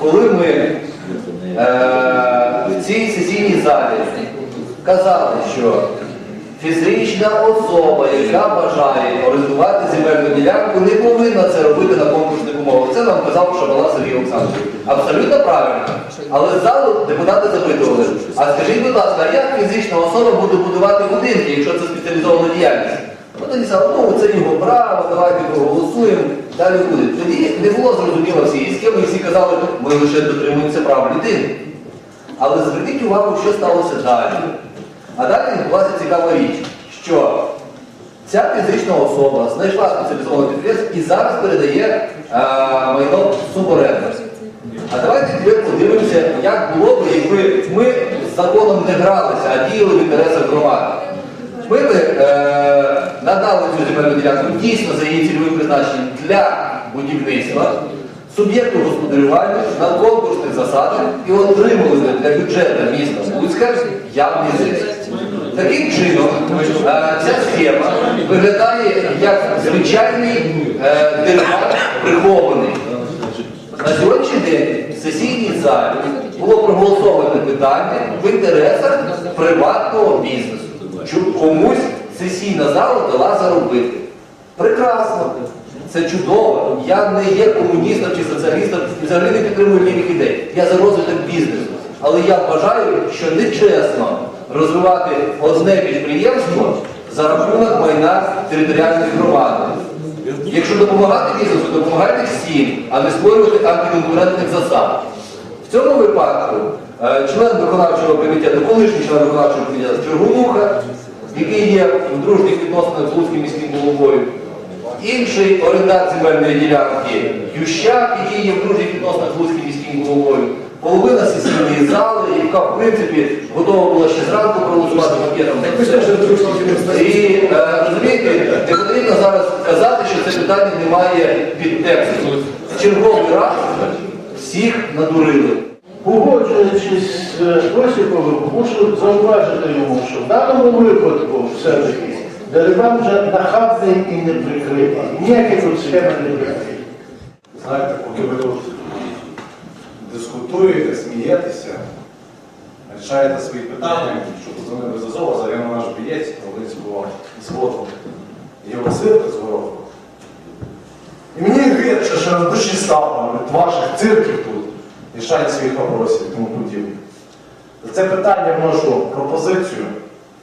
коли ми е, в цій сесійній залі казали, що фізична особа, яка бажає орендувати земельну ділянку, не повинна це робити на конкурсних умовах. Це нам казав Шабала Сергій Олександрович. Абсолютно правильно. Але залу депутати запитували, а скажіть, будь ласка, як фізична особа буде будувати будинки, якщо це спеціалізована діяльність? Ну тоді ну це його право, давайте проголосуємо, далі буде. Тоді не було зрозуміло всієї схеми, і всі казали, ми лише дотримуємося прав людини. Але зверніть увагу, що сталося далі. А далі відбулася цікава річ, що ця фізична особа знайшла спеціалізований підприємство і зараз передає а, майно в. А давайте тепер подивимося, як було б, якби ми з законом не гралися, а діяли в інтересах громади. Ми б е, надали цю земельну ділянку дійсно за її цільовим призначенням для будівництва, суб'єкту господарювання на конкурсних засадах і отримали для бюджету міста Луцька явний зиск. Таким чином, е, ця схема виглядає як звичайний е, прихований. На сьогоднішній день в сесійній залі було проголосоване питання в інтересах приватного бізнесу. Комусь сесійна зала дала заробити. Прекрасно. Це чудово. Я не є комуністом чи соціалістом і взагалі не підтримую лівих ідей. Я за розвиток бізнесу. Але я вважаю, що нечесно розвивати одне підприємство за рахунок майна територіальної громади. Якщо допомагати бізнесу, допомагайте всім, а не створювати антиконкурентних засад. В цьому випадку е, член виконавчого комітету, колишній член виконавчого комітету Чергунуха, який є в дружніх відносинах з Луцьким міським головою, інший орендар земельної ділянки Ющак, який є в дружніх відносинах з Луцьким міським головою, половина сесійної зали, яка в принципі готова була ще зранку проголосувати пакетом. І е, розумієте, не потрібно зараз казати, що це питання не має підтексту. Черговий раз всіх надурили. Погоджуючись з Осіповим, мушу зауважити йому, що в даному випадку все-таки дерибан вже нахабний і не прикритий. Ніякі тут схеми не прикриті. Знаєте, поки ви тут дискутуєте, смієтеся, рішаєте свої питання, що позвонили з Азова, загинув наш бієць Волинського зводу його силки з гороху. І мені гидше, що на душі стало від ваших цирків тут, рішають своїх вопросів тому подібне. За це питання вношу пропозицію,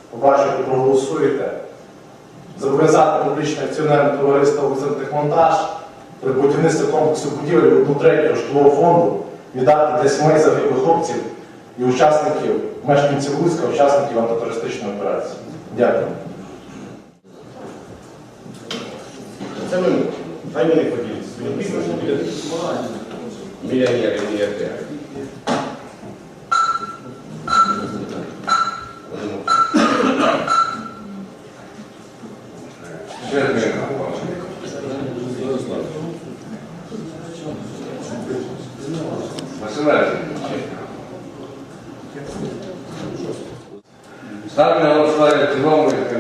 побачу, проголосуєте, зобов'язати публічне акціонерне товариство «Укртехмонтаж» при будівництві комплексу будівель одну третього житлового фонду віддати для сімей загиблих хлопців і учасників, мешканців Луцька, учасників антитерористичної операції. Дякую. Це ми, хай вони поділяться своїм бізнесом, буде мільйонери, мільярдери. Ставлю на голосування в цілому, як